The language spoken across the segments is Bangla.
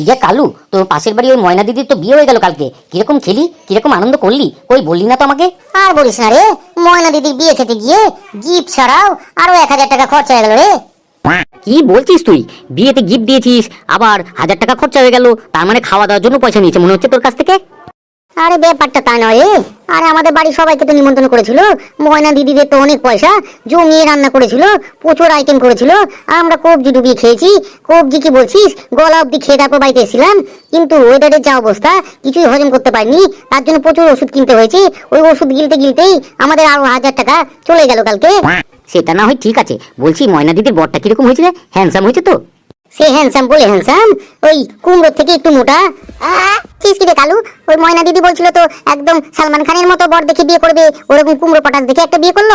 কি যে কালু তোর পাশের বাড়ি ওই ময়না দিদির তো বিয়ে হয়ে গেল কালকে। কীরকম খেলি কীরকম আনন্দ করলি কই বললি না তো আমাকে? আর বলিস না রে ময়না দিদির বিয়ে খেতে গিয়ে গিফট ছাড়াও আরও এক হাজার টাকা খরচা হয়ে গেল রে। কি বলছিস তুই? বিয়েতে গিফট দিয়েছিস আবার হাজার টাকা খরচা হয়ে গেল তার মানে খাওয়া দাওয়ার জন্য পয়সা নিয়েছে মনে হচ্ছে তোর কাছ থেকে? আরে ব্যাপারটা তা নয় আরে আমাদের বাড়ি সবাইকে তো নিমন্ত্রণ করেছিল। ময়না দিদিদের তো অনেক পয়সা, জমিয়ে রান্না করেছিল, প্রচুর আইটেম করেছিল। আমরা কবজি ডুবিয়ে খেয়েছি। কবজি কি বলছিস? গলা অব্দি খেয়ে তারপর বাড়িতে এসেছিলাম। কিন্তু ওয়েদারের যা অবস্থা, কিছুই হজম করতে পারিনি। তার জন্য প্রচুর ওষুধ কিনতে হয়েছে। ওই ওষুধ গিলতে গিলতেই আমাদের আরও হাজার টাকা চলে গেল কালকে। সেটা না হয় ঠিক আছে। বলছি ময়না দিদির বরটা কীরকম হয়েছে হ্যান্ডসাম হয়েছে তো। সে হ্যান্ডসাম বলে হ্যান্ডসাম ওই কুমড়োর থেকে একটু মোটা। চিস কালু? ওই ময়না দিদি বলছিল তো একদম সালমান খানের মতো বর দেখে বিয়ে করবে, ওরকম কুমড়ো পটাশ দেখে একটা বিয়ে করল।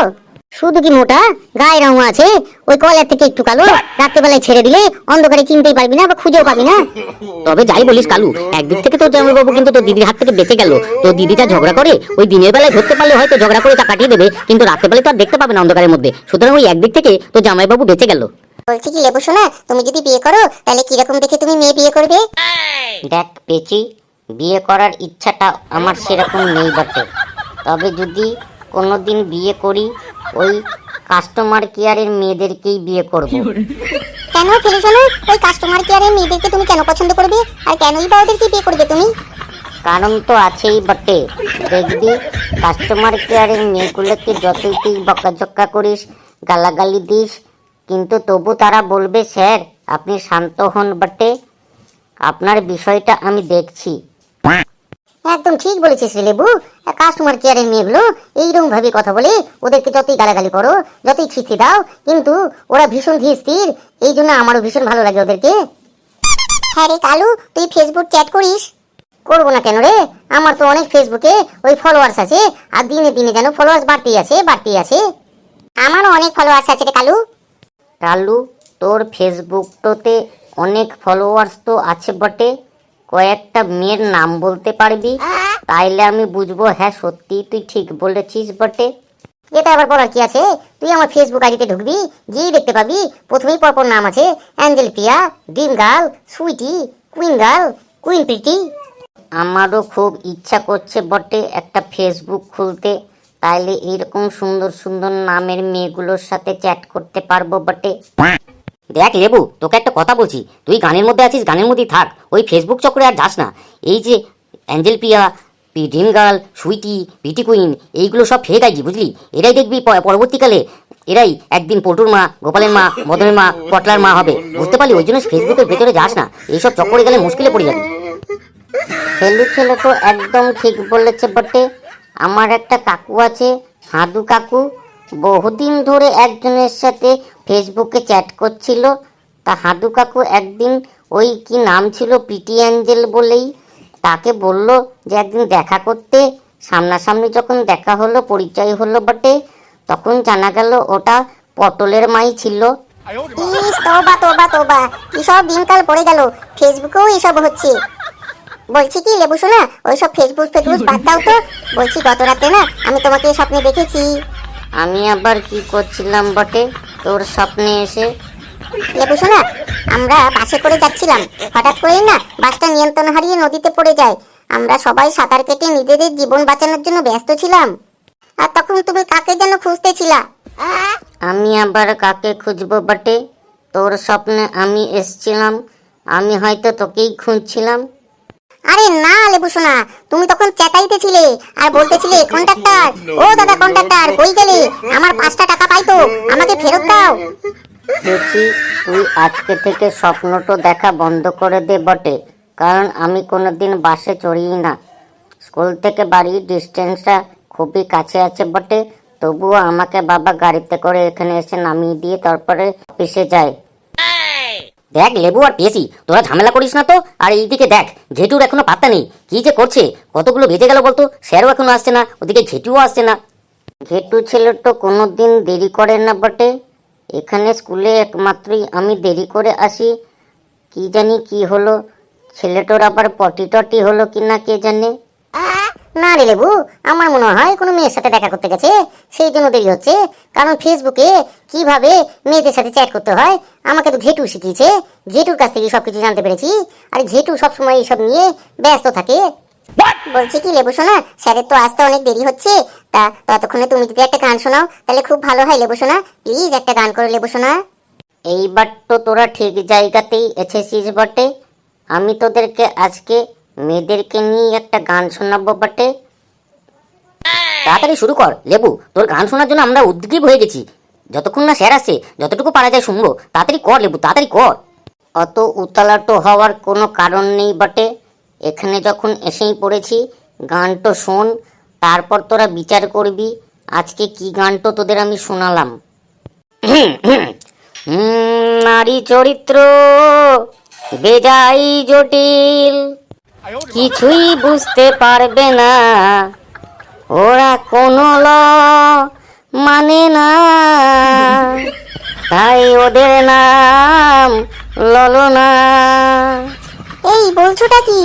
শুধু কি মোটা? গায়ে রঙ আছে। ওই কলার থেকে একটু কালো। রাত্রেবেলায় ছেড়ে দিলে অন্ধকারে চিনতেই পারবি না বা খুঁজেও পাবি না। তবে যাই বলিস কালু একদিক থেকে তোর জামাইবাবু কিন্তু তোর দিদির হাত থেকে বেঁচে গেল। তোর দিদিটা ঝগড়া করে, ওই দিনের বেলায় ধরতে পারলে হয়তো ঝগড়া করে তা কাটিয়ে দেবে, কিন্তু রাতের বেলায় তো আর দেখতে পাবে না অন্ধকারের মধ্যে। সুতরাং ওই একদিক থেকে তোর জামাইবাবু বেঁচে গেল। বলছি কি লেবু শোনা তুমি যদি বিয়ে করো তাহলে কীরকম দেখে তুমি মেয়ে বিয়ে করবে? দেখ পেঁচি বিয়ে করার ইচ্ছাটা আমার সেরকম নেই বটে। তবে যদি কোনোদিন বিয়ে করি ওই কাস্টমার কেয়ারের মেয়েদেরকেই বিয়ে করব। কেন ফেলে শোনো ওই কাস্টমার কেয়ারের মেয়েদেরকে তুমি কেন পছন্দ করবে? আর কেনই বা ওদেরকে বিয়ে করবে তুমি? কারণ তো আছেই বটে। দেখবি কাস্টমার কেয়ারের মেয়েগুলোকে যতই তুই বকাঝকা করিস গালাগালি দিস কিন্তু তবু তারা বলবে স্যার আপনি শান্ত হন বটে। আপনার বিষয়টা আমি দেখছি। একদম ঠিক বলেছিস রে লেবু। কাস্টমার কেয়ারের মেয়েগুলো এইরকম ভাবে কথা বলে ওদেরকে যতই গালাগালি করো যতই খিস্তি দাও কিন্তু ওরা ভীষণ ধীর স্থির। এই জন্য আমারও ভীষণ ভালো লাগে ওদেরকে। হ্যাঁ রে কালু তুই ফেসবুক চ্যাট করিস? করব না কেন রে? আমার তো অনেক ফেসবুকে ওই ফলোয়ার্স আছে আর দিনে দিনে যেন ফলোয়ার্স বাড়তেই আছে বাড়তেই আছে। আমারও অনেক ফলোয়ার্স আছে রে কালু। কালু তোর ফেসবুকটোতে অনেক ফলোয়ার্স তো আছে বটে। কয়েকটা মেয়ের নাম বলতে পারবি? তাইলে আমি বুঝব হ্যাঁ সত্যি তুই ঠিক বলেছিস বটে। এটা আবার বলার কি আছে? তুই আমার ফেসবুক আইডিতে ঢুকবি গিয়ে দেখতে পাবি প্রথমেই পরপর নাম আছে angel Priya dream girl sweetie queen girl queen Preeti আমারও খুব ইচ্ছা করছে বটে একটা ফেসবুক খুলতে। তাইলে এরকম সুন্দর সুন্দর নামের মেয়েগুলোর সাথে চ্যাট করতে পারব বটে। দেখ লেবু তোকে একটা কথা বলছি। তুই গানের মধ্যে আছিস গানের মধ্যেই থাক। ওই ফেসবুক চক্রে আর যাস না। এই যে angel Piya dream girl sweetie Piti queen এইগুলো সব ফেক আইজি বুঝলি? এরাই দেখবি পরবর্তীকালে এরাই একদিন পল্টুর মা গোপালের মা মদনের মা পটলার মা হবে। বুঝতে পারলি? ওই জন্য ফেসবুকের ভেতরে যাস না। এইসব চক্করে গেলে মুশকিলে পড়ে যাবি। হেলু ছেলে তো একদম ঠিক বলেছে বটে। আমার একটা কাকু আছে হাদু কাকু। বহুদিন ধরে একজনের সাথে ফেসবুকে চ্যাট করছিল। তা হাদু কাকু একদিন ওই কি নাম ছিল পিটি অ্যাঞ্জেল বলেই তাকে বলল যে একদিন দেখা করতে। সামনাসামনি যখন দেখা হলো, পরিচয় হলো বটে। তখন জানা গেল ওটা পটলের মাই ছিল। তোবা তোবা তোবা। কি সব দিনকাল পড়ে গেল? ফেসবুকেও এসব হচ্ছে। বলছি কি লেবু শোনা ওইসব ফেসবুক ফেসবুক বাদ দাও তো। বলছি গত রাতে না আমি তোমাকে স্বপ্নে দেখেছি। আমি আবার কি করছিলাম বটে? তোর স্বপ্নে এসে? লেবু শোনা আমরা বাসে করে যাচ্ছিলাম। হঠাৎ করেই না বাসটা নিয়ন্ত্রণ হারিয়ে নদীতে পড়ে যায়। আমরা সবাই সাঁতার কেটে নিজেদের জীবন বাঁচানোর জন্য ব্যস্ত ছিলাম। আর তখন তুমি কাকে যেন খুঁজতেছিলা? আমি আবার কাকে খুঁজবো বটে? তোর স্বপ্নে আমি এসছিলাম। আমি হয়তো তোকেই খুঁজছিলাম। আরে না লেবু সোনা, তুমি তখন চেঁচাইতেছিলে আর বলতেছিলে কন্ট্রাক্টর। ও দাদা কন্ট্রাক্টর, কই গেলে? আমার পাঁচটা টাকা পাইতো আমাকে ফেরত দাও। দেখি তুই আজকে থেকে স্বপ্নটা দেখা বন্ধ করে দে বটে, কারণ আমি কোনোদিন বাসে চড়িই না। স্কুল থেকে বাড়ির ডিস্টেন্সটা খুবই কাছে আছে বটে, তবুও আমাকে বাবা গাড়িতে করে এখানে এসে নামিয়ে দিয়ে তারপরে অফিসে যায়। দেখ লেবু আর পেয়েছি তোরা ঝামেলা করিস না তো? আর এইদিকে দেখ, ঘেটুর এখনও পাত্তা নেই। কি যে করছে? কতগুলো বেজে গেল বলতো? স্যারও এখনও আসছে না, ওদিকে ঘেটুও আসছে না। ঘেটু ছেলে তো কোনোদিন দেরি করে না বটে। এখানে স্কুলে একমাত্রই আমি দেরি করে আসি। কি জানি কি হলো, ছেলেটার আবার পটি টটি হলো কি না কে জানে। না রে লেবু আমার মনে হয় কোনো মেয়ের সাথে দেখা করতে গেছে। সেই জন্য দেরি হচ্ছে। কারণ ফেসবুকে কীভাবে মেয়েদের সাথে চ্যাট করতে হয় আমাকে তো ঘেটু শিখিয়েছে। ঘেটুর কাছ থেকে সবকিছু জানতে পেরেছি। আর ঘেটু সবসময় এইসব নিয়ে ব্যস্ত থাকে। বলছি কি লেবু সোনা স্যারের তো আসতে অনেক দেরি হচ্ছে। তা ততক্ষণে তুমি যদি একটা গান শোনাও তাহলে খুব ভালো হয় লেবু সোনা। প্লিজ একটা গান করে লেবু সোনা। এইবার তো তোরা ঠিক জায়গাতেই এসেছিস বটে। আমি তোদেরকে আজকে মেয়েদেরকে নিয়ে একটা গান শোনাবো বটে। তাড়াতাড়ি শুরু কর, লেবু। তোর গান শোনার জন্য আমরা উদ্গ্রীব হয়ে গেছি। যতক্ষণ না স্যার আসছে যতটুকু পারা যায় শুনব। তাড়াতাড়ি কর, লেবু, তাড়াতাড়ি কর। অত উতলাটো হওয়ার কোনো কারণ নেই বটে। এখানে যখন এসেই পড়েছি, গানটো শোন, তারপর তোরা বিচার করবি। আজকে কি গানটো তোদের আমি শোনালাম। নারী চরিত্র বেজাই জটিল। কিছুই বুঝতে পারবে না। ওরা কোনো ল মানে না। তাই ওদের নাম ললনা। এই বলছোটা কি?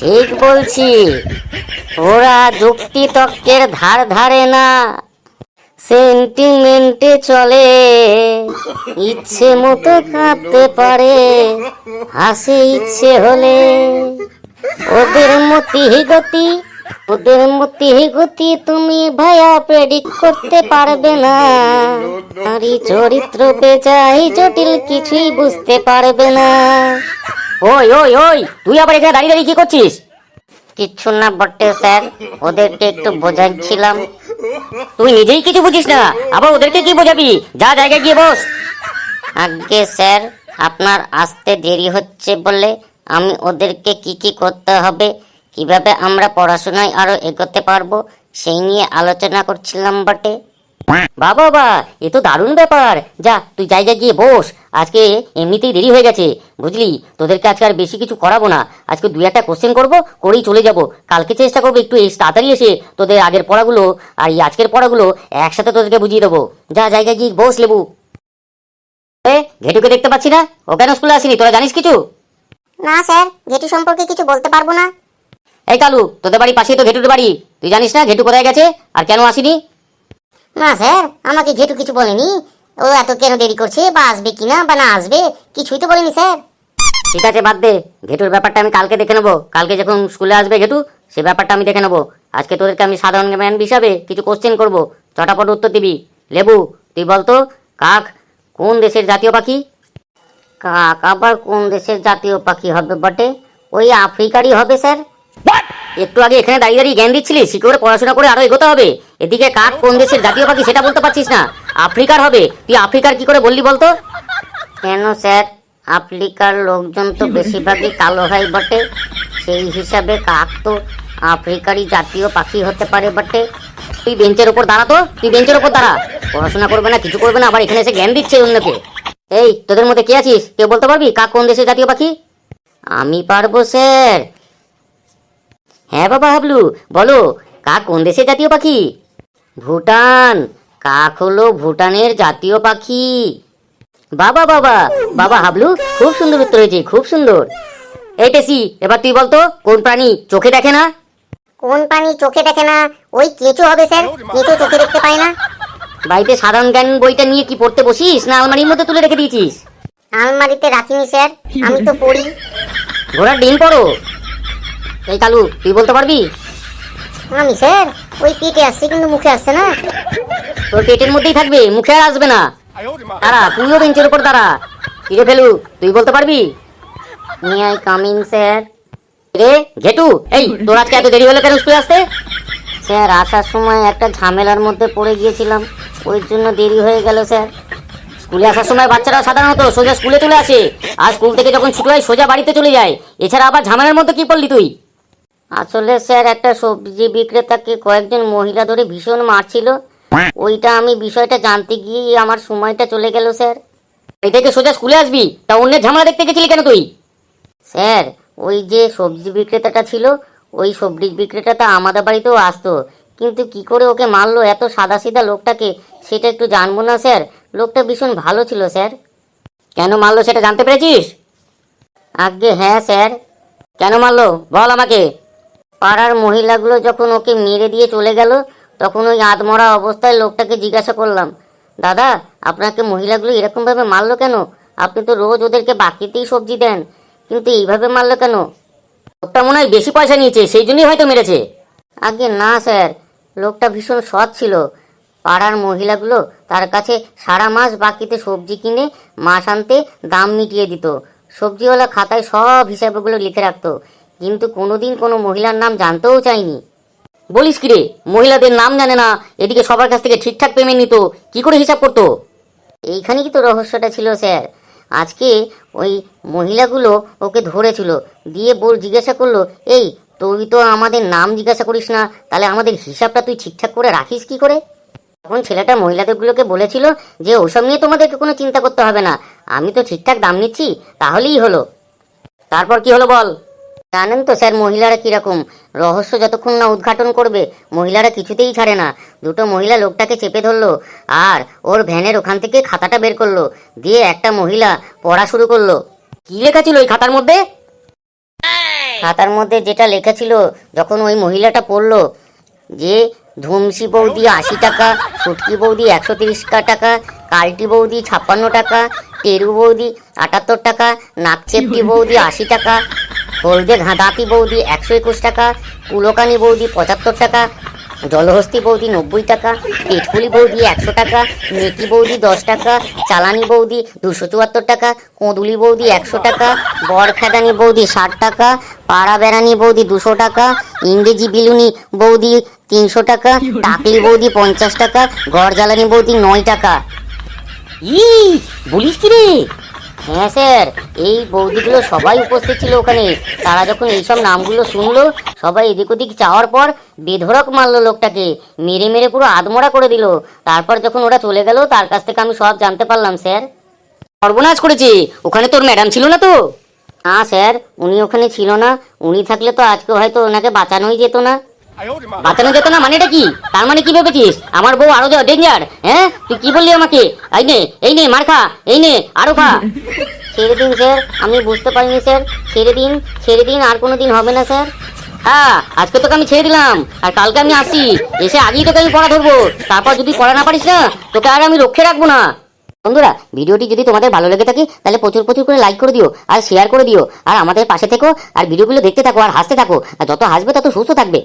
ঠিক বলছি ওরা যুক্তি তর্কের ধার ধারে না। সেন্টিমেন্টে চলে ইচ্ছে মতো কাঁদতে পারে হাসে ইচ্ছে হলে। ওদের মতি গতি ওদের মতি গতি তুমি ভাইয়া প্রেডিক্ট করতে পারবে না। নারী চরিত্র বেচাই জটিল কিছুই বুঝতে পারবে না। ওই ওই ওই তুই আবার এখানে দাঁড়িয়ে দাঁড়িয়ে কি করছিস? কিচ্ছু না বটে স্যার ওদেরকে একটু বোঝাচ্ছিলাম তুই নিজেই কিছু বুঝিস না আবার ওদেরকে কি বোঝাবি? যা জায়গায় গিয়ে বস। আগে স্যার আপনার আসতে দেরি হচ্ছে বলে আমি ওদেরকে কি কি করতে হবে কীভাবে আমরা পড়াশোনায় আরও এগোতে পারব সেই নিয়ে আলোচনা করছিলাম বটে। বাবা বাবা এ তো দারুণ ব্যাপার। যা তুই জায়গায় গিয়ে বস। আজকে এমনিতেই দেরি হয়ে গেছে। বুঝলি তোদেরকে আজকে আর বেশি কিছু করাবো না। আজকে দুই একটা কোশ্চেন করব করেই চলে যাব। কালকে চেষ্টা করব একটু এস তাড়াতাড়ি এসে তোদের আগের পড়াগুলো আর এই আজকের পড়াগুলো একসাথে তোদেরকে বুঝিয়ে দেবো। যা জায়গায় গিয়ে বস লেবু। এ ঘেটুকে দেখতে পাচ্ছি না? ও কেন স্কুলে আসেনি? তোরা জানিস কিছু? না স্যার ঘেটু সম্পর্কে কিছু বলতে পারব না। এই কালু তোদের বাড়ি পাশেই তো ঘেটুর বাড়ি। তুই জানিস না ঘেটু কোথায় গেছে আর কেন আসিনি? না স্যার আমাকে ঘেটু কিছু বলেনি। ও এত কেন দেরি করছে বা আসবে কিনা বা না আসবে কিছুই তো বলেনি স্যার। ঠিক আছে বাদ দে। ঘেটুর ব্যাপারটা আমি কালকে দেখে নেব। কালকে যখন স্কুলে আসবে ঘেটু সে ব্যাপারটা আমি দেখে নেব। আজকে তোদেরকে আমি সাধারণ জ্ঞান হিসাবে কিছু কোশ্চেন করব। চটাপট উত্তর দিবি। লেবু তুই বলতো কাক কোন দেশের জাতীয় পাখি? কাক আবার কোন দেশের জাতীয় পাখি হবে বটে? ওই আফ্রিকারই হবে স্যার। একটু আগে এখানে দাঁড়িয়ে দাঁড়িয়ে জ্ঞান দিচ্ছিলি শিখে করে পড়াশোনা করে আরও এগোতে হবে। এদিকে কাক কোন দেশের জাতীয় পাখি সেটা বলতে পারছিস না। আফ্রিকার হবে। তুই আফ্রিকার কি করে বললি বলতো? কেন স্যার? আফ্রিকার লোকজন তো বেশিরভাগই কালো হয় বটে। সেই হিসাবে কাক তো আফ্রিকারই জাতীয় পাখি হতে পারে বটে। তুই বেঞ্চের উপর দাঁড়াতো তুই বেঞ্চের উপর দাঁড়া। পড়াশোনা করবে না কিছু করবে না। আবার এখানে এসে জ্ঞান দিচ্ছে অন্যকে। এই, তোদের মধ্যে কে আছিস? কেউ বলতে পারবি? কাক কোন দেশের জাতীয় পাখি? আমি পারব, স্যার। হ্যাঁ বাবা হাবলু, বলো, কাক কোন দেশের জাতীয় পাখি? ভুটান। কাক হলো ভুটানের জাতীয় পাখি। বাবা বাবা বাবা হাবলু, খুব সুন্দর উত্তর হয়েছে, খুব সুন্দর। এই টেসি এবার তুই বলতো, কোন প্রাণী চোখে দেখে না? কোন প্রাণী চোখে দেখে না? ওই কেঁচো হবে, স্যার। কেঁচো চোখে দেখতে পায় না। বাড়িতে সাধারণ জ্ঞান বইটা নিয়ে কি পড়তে বসিস? না আলমারির মধ্যে তুলে রেখে দিয়েছিস? আলমারিতে রাখিনি স্যার। আমি তো পড়ি। ঘোড়ার ডিম পড়ো। এই কালু তুই বলতে পারবি? আমি স্যার ওই পেটে আসছে কিন্তু মুখে আসছে না। তোর পেটের মধ্যেই থাকবে মুখে আর আসবে না। দাঁড়া তুইও বেঞ্চের উপর দাঁড়া। কিরে ফেলু তুই বলতে পারবি? May I coming sir. রে ঘেটু এই তোর আজকে এত দেরি হলো কেন স্কুলে আসতে? স্যার আসার সময় একটা ঝামেলার মধ্যে পড়ে গিয়েছিলাম। ওই জন্য দেরি হয়ে গেল স্যার। স্কুলে আসার সময় বাচ্চারা সাধারণত সোজা স্কুলে চলে আসে। আর স্কুল থেকে যখন ছুটি হয় সোজা বাড়িতে চলে যায়। এছাড়া আবার ঝামেলার মধ্যে কি পড়লি তুই? আসলে স্যার একটা সবজি বিক্রেতাকে কয়েকজন মহিলা ধরে ভীষণ মারছিল। ওইটা আমি বিষয়টা জানতে গিয়ে আমার সময়টা চলে গেল স্যার। এই থেকে সোজা স্কুলে আসবি? তা অন্যের ঝামেলা দেখতে গেছিলি কেন তুই? স্যার ওই যে সবজি বিক্রেতাটা ছিল ওই সবজি বিক্রেতাটা আমাদের বাড়িতেও আসতো। কিন্তু কি করে ওকে মারলো? এত সাদা সিধা লোকটাকে সেটা একটু জানব না, স্যার। লোকটা ভীষণ ভালো ছিল, স্যার। কেন মারলো সেটা জানতে পেরেছিস? আগে হ্যাঁ স্যার। কেন মারলো? বল আমাকে। পাড়ার মহিলাগুলো যখন ওকে মেরে দিয়ে চলে গেল, তখন ওই আধমরা অবস্থায় লোকটাকে জিজ্ঞাসা করলাম, দাদা, আপনাকে মহিলাগুলো এরকমভাবে মারলো কেন? আপনি তো রোজ ওদেরকে বাকিতেই সবজি দেন। কিন্তু এইভাবে মারলো কেন? লোকটা মনে হয় বেশি পয়সা নিয়েছে, সেই জন্যই হয়তো মেরেছে। আগে না, স্যার। লোকটা ভীষণ সৎ ছিল। পাড়ার মহিলাগুলো তার কাছে সারা মাস বাকিতে সবজি কিনে মাস আনতে দাম মিটিয়ে দিত। সবজিওয়ালা খাতায় সব হিসাবগুলো লিখে রাখতো। কিন্তু কোনোদিন কোনো মহিলার নাম জানতেও চাইনি বলিস কি রে মহিলাদের নাম জানে না, এদিকে সবার কাছ থেকে ঠিকঠাক পেমেন্ট নিত, কি করে হিসাব করতো? এইখানে কি তো রহস্যটা ছিল, স্যার? আজকে ওই মহিলাগুলো ওকে ধরেছিল, দিয়ে বল জিজ্ঞাসা করল, এই, তুই তো আমাদের নাম জিজ্ঞাসা করিস না, তাহলে আমাদের হিসাবটা তুই ঠিকঠাক করে রাখিস কি করে? তখন ছেলেটা মহিলাদেরগুলোকে বলেছিল যে ওসব নিয়ে তোমাদেরকে কোনো চিন্তা করতে হবে না। আমি তো ঠিকঠাক দাম নিচ্ছি, তাহলেই হলো। তারপর কি হলো বল? জানেন তো স্যার, মহিলারা কীরকম? রহস্য যতক্ষণ না উদ্ঘাটন করবে, মহিলারা কিছুতেই ছাড়ে না। দুটো মহিলা লোকটাকে চেপে ধরলো, আর ওর ভ্যানের ওখান থেকে খাতাটা বের করল, দিয়ে একটা মহিলা পড়া শুরু করল। কি লেখা ছিল ওই খাতার মধ্যে? খাতার মধ্যে যেটা লেখা ছিল, যখন ওই মহিলাটা পড়ল, যে ধুমসি বৌদি আশি টাকা ফুটকি বৌদি একশো তিরিশ টাকা, কালটি বৌদি ছাপ্পান্ন টাকা টেরু বৌদি আটাত্তর টাকা নাকচেপটি বৌদি আশি টাকা, হলদে ঘাঁদাকি বৌদি একশো একুশ টাকা, কুলোকানি বৌদি পঁচাত্তর টাকা জলহস্তি বৌদি নব্বই টাকা পেটকুলি বৌদি একশো টাকা, নেকি বৌদি দশ টাকা, চালানি বৌদি দুশো চুয়াত্তর টাকা, কোঁদুলি বৌদি একশো টাকা, বরখেদানি বৌদি ষাট টাকা পাড়া বেড়ানি বৌদি দুশো টাকা, ইংরেজি বিলুনি বৌদি তিনশো টাকা, টাকলি বৌদি পঞ্চাশ টাকা গড় জ্বালানি বৌদি নয় টাকা। ই বলিস রে? হ্যাঁ স্যার এই বৌদিগুলো সবাই উপস্থিত ছিল ওখানে। তারা যখন এইসব নামগুলো শুনলো সবাই এদিক ওদিক চাওয়ার পর বেধড়ক মারলো লোকটাকে মেরে মেরে পুরো আদমরা করে দিল। তারপর যখন ওরা চলে গেল তার কাছ থেকে আমি সব জানতে পারলাম স্যার। সর্বনাশ করেছে। ওখানে তোর ম্যাডাম ছিল না তো? না স্যার উনি ওখানে ছিল না। উনি থাকলে তো আজকে হয়তো ওনাকে বাঁচানোই যেত না। বাঁচানো যেত না মানেটা কি? তার মানে কি ভেবেছিস? আমার বউ আরও ডেঞ্জার হ্যাঁ? তুই কি বললি আমাকে? এই নে এই নে, মার খা, এই নে, আরও খা। ছেড়ে দিন স্যার, আমি বুঝতে পারিনি, স্যার। ছেড়ে দিন ছেড়ে দিন আর কোনো দিন হবে না, স্যার। হ্যাঁ আজকে তোকে আমি ছেড়ে দিলাম, আর কালকে আমি আসছি। এসে আগেই তোকে আমি পড়া ধরবো। তারপর যদি পড়া না পারিস না, তোকে আর আমি রক্ষে রাখব না। বন্ধুরা, ভিডিওটি যদি তোমাদের ভালো লেগে থাকে, তাহলে প্রচুর প্রচুর করে লাইক করে দিও, আর শেয়ার করে দিও। আর আমাদের পাশে থেকো, আর ভিডিওগুলো দেখতে থাকো, আর হাসতে থাকো। আর যত হাসবে, তত সুস্থ থাকবে।